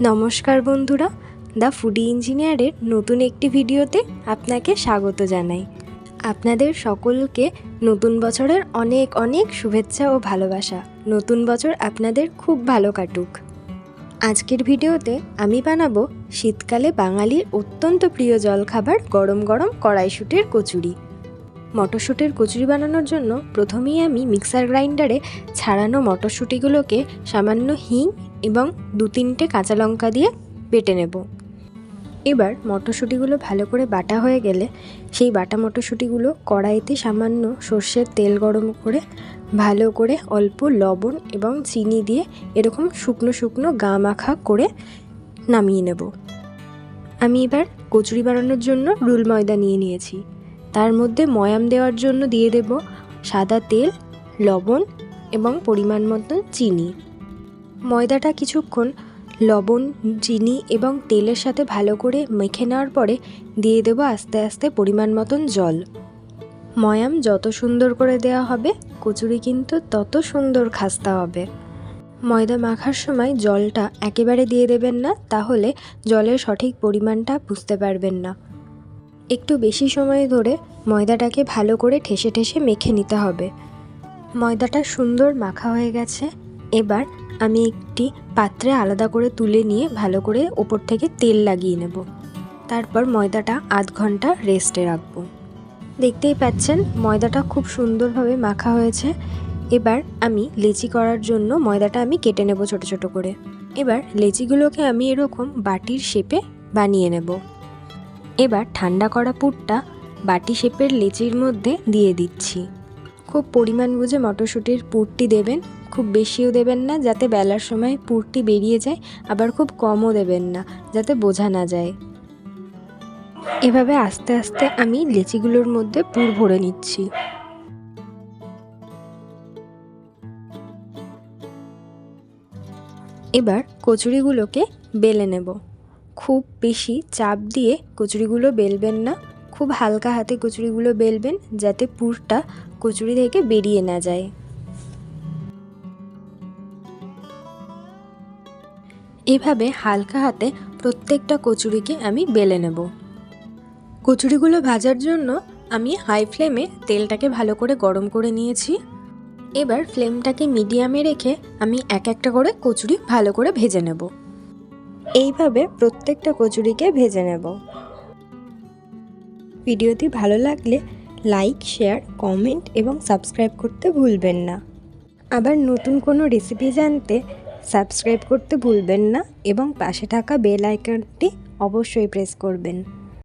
নমস্কার বন্ধুরা, the foodie ইঞ্জিনিয়ারের নতুন একটি ভিডিওতে আপনাকে স্বাগত জানাই। আপনাদের সকলকে নতুন বছরের অনেক অনেক শুভেচ্ছা ও ভালোবাসা। নতুন বছর আপনাদের খুব ভালো কাটুক। আজকের ভিডিওতে আমি বানাবো শীতকালে বাঙালির অত্যন্ত প্রিয় জলখাবার গরম গরম কড়াইশুটির কচুরি। মটরশুঁটির কচুরি বানানোর জন্য প্রথমেই আমি মিক্সার গ্রাইন্ডারে ছাড়ানো মটরশুঁটিগুলোকে সামান্য হিং এবং দু তিনটে কাঁচা লঙ্কা দিয়ে বেটে নেব। এবার মটরশুঁটিগুলো ভালো করে বাটা হয়ে গেলে সেই বাটা মটরশুঁটিগুলো কড়াইতে সামান্য সর্ষের তেল গরম করে ভালো করে অল্প লবণ এবং চিনি দিয়ে এরকম শুকনো শুকনো গা মাখা করে নামিয়ে নেব। আমি এবার কচুরি বানানোর জন্য রুল ময়দা নিয়ে নিয়েছি। তার মধ্যে ময়াম দেওয়ার জন্য দিয়ে দেব সাদা তেল, লবণ এবং পরিমাণ মতন চিনি। ময়দাটা কিছুক্ষণ লবণ, চিনি এবং তেলের সাথে ভালো করে মেখে নেওয়ার পরে দিয়ে দেবো আস্তে আস্তে পরিমাণ মতন জল। ময়াম যত সুন্দর করে দেওয়া হবে, কচুরি কিন্তু তত সুন্দর খাস্তা হবে। ময়দা মাখার সময় জলটা একেবারে দিয়ে দেবেন না, তাহলে জলের সঠিক পরিমাণটা বুঝতে পারবেন না। একটু বেশি সময় ধরে ময়দাটাকে ভালো করে ঠেসে ঠেসে মেখে নিতে হবে। ময়দাটা সুন্দর মাখা হয়ে গেছে। এবার আমি একটি পাত্রে আলাদা করে তুলে নিয়ে ভালো করে ওপর থেকে তেল লাগিয়ে নেব। তারপর ময়দাটা আধ ঘণ্টা রেস্টে রাখব। দেখতেই পাচ্ছেন, ময়দাটা খুব সুন্দরভাবে মাখা হয়েছে। এবার আমি লেচি করার জন্য ময়দাটা আমি কেটে নেব ছোট ছোট করে। এবার লেচিগুলোকে আমি এরকম বাটির শেপে বানিয়ে নেব। এবার ঠান্ডা করা পুরটা বাটি শেপের লেচির মধ্যে দিয়ে দিচ্ছি। খুব পরিমাণ বুঝে মটরশুঁটির পুরটি দেবেন, খুব বেশিও দেবেন না, যাতে বেলার সময় পুরটি বেরিয়ে যায়, আবার খুব কমও দেবেন না, যাতে বোঝা না যায়। এভাবে আস্তে আস্তে আমি লেচিগুলোর মধ্যে পুর ভরে নিচ্ছি। এবার কচুরিগুলোকে বেলে নেব। খুব বেশি চাপ দিয়ে কচুরিগুলো বেলবেন না। খুব হালকা হাতে কচুরিগুলো বেলবেন যাতে পুরটা কচুরি থেকে বেরিয়ে না যায়। এভাবে হালকা হাতে প্রত্যেকটা কচুরিকে আমি বেলে নেব। কচুরিগুলো ভাজার জন্য আমি হাই ফ্লেমে তেলটাকে ভালো করে গরম করে নিয়েছি। এবার ফ্লেমটাকে মিডিয়ামে রেখে আমি এক একটা করে কচুরি ভালো করে ভেজে নেব। এইভাবে প্রত্যেকটা কচুরিকে ভেজে নেব। ভিডিওটি ভালো লাগলে লাইক, শেয়ার, কমেন্ট এবং সাবস্ক্রাইব করতে ভুলবেন না। আবার নতুন কোনো রেসিপি জানতে সাবস্ক্রাইব করতে ভুলবেন না এবং পাশে থাকা বেল আইকনটি অবশ্যই প্রেস করবেন।